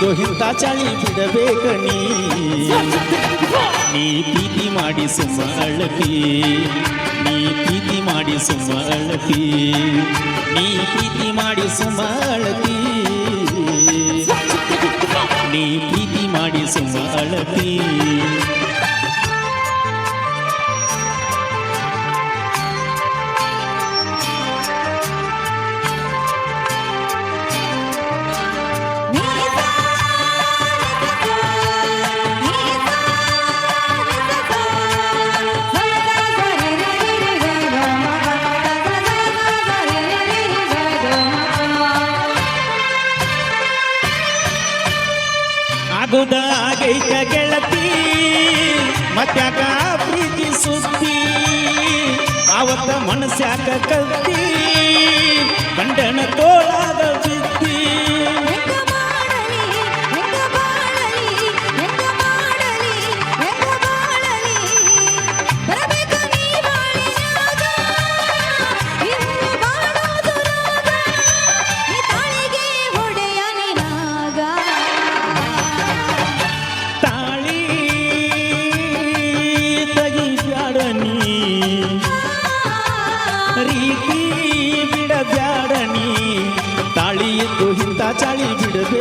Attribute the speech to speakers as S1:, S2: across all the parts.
S1: ತಾಳಿ ಇಂಥ ಚಳಿ ಬಿಡಬೇಕಣಿ ನೀ ಪ್ರೀತಿ ಮಾಡಿ ಸುಮ್ಮ ಅಳತಿ ನೀ ಪ್ರೀತಿ ಮಾಡಿ ಸುಮ್ಮ ಅಳತಿ ನೀ ಪ್ರೀತಿ ಮಾಡಿ ಸುಮ್ಮ ಅಳತಿ ನೀ ಪ್ರೀತಿ ಮಾಡಿ ಸುಮ್ಮ ಅಳತಿ ಆಗುದ ಆಗೈತ ಗೆಳತಿ ಮತ್ಯಾಕ ಪ್ರೀತಿ ಸುದ್ದಿ ಆವತ್ತ ಮನಸ್ಯಾಕ ಕಲ್ತಿ ಕಂಡನ ತೋಳಾಗ ಬಿದ್ದಿ.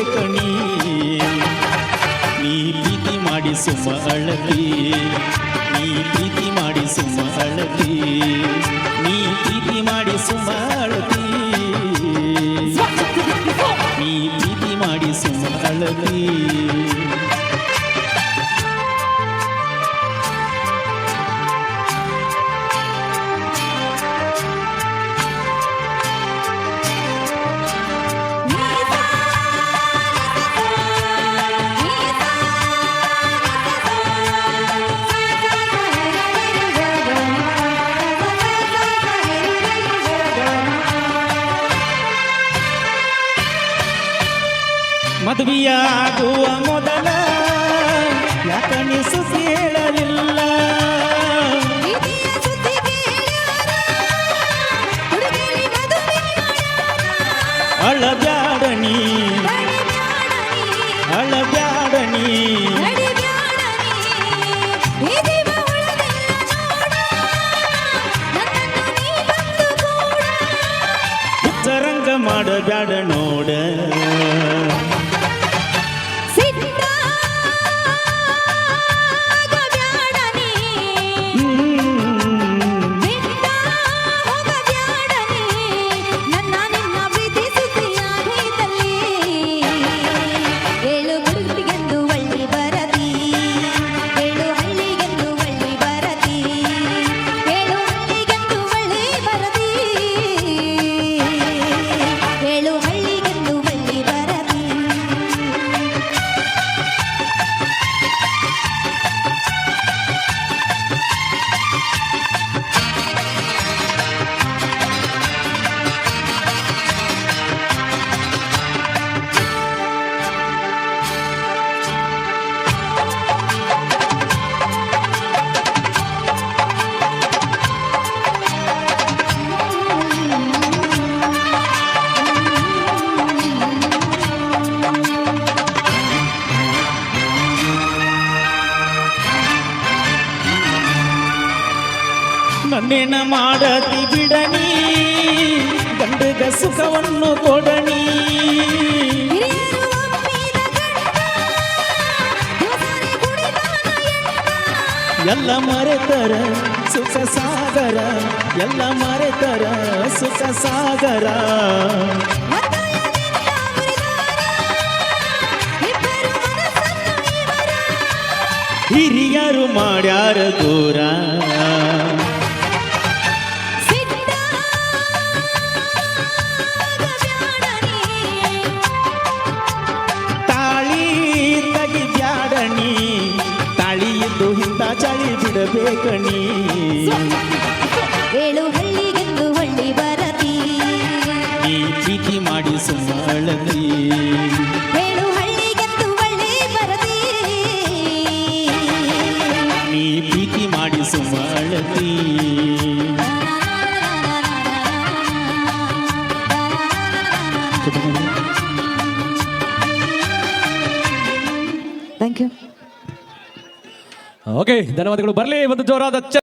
S1: ಬಿಡಬೇಕಣಿ ನೀ ಪ್ರೀತಿ ಮಾಡಿ ಸುಮ್ಮ ಅಳತಿ. ನೀ ಪ್ರೀತಿ ಮಾಡಿ ಸುಮ್ಮ ಅಳತಿ. ಮದುವೆಯಾಗುವ ಮೊದಲ ಯಾಕನೆ ಕೇಳಲಿಲ್ಲ? ಹೇಳಲಿಲ್ಲ ಅಳಬ್ಯಾಡಣಿ. ಅಳಬ್ಯಾಡಣಿ ಹುಚ್ಚರಂಗ ಮಣ್ಣಿನ ಮಾಡತಿ ಬಿಡನಿ ಗಂಡದ ಸುಖವನ್ನು ಕೊಡಣಿ ಎಲ್ಲ ಮರೆತರ ಸುಖ ಸಾಗರ ಎಲ್ಲ ಮರೆತರ ಸುಖ ಸಾಗರ. ಹಿರಿಯರು ಮಾಡ್ಯಾರ ದೂರ ನೀ ಪ್ರೀತಿ ಮಾಡಿ ಸುಮ್ಮ ಅಳದಿ
S2: ಥ್ಯಾಂಕ್ ಯು
S3: ಓಕೆ ಧನ್ಯವಾದಗಳು ಬರಲಿ ಒಂದು ಜೋರಾದ ಚ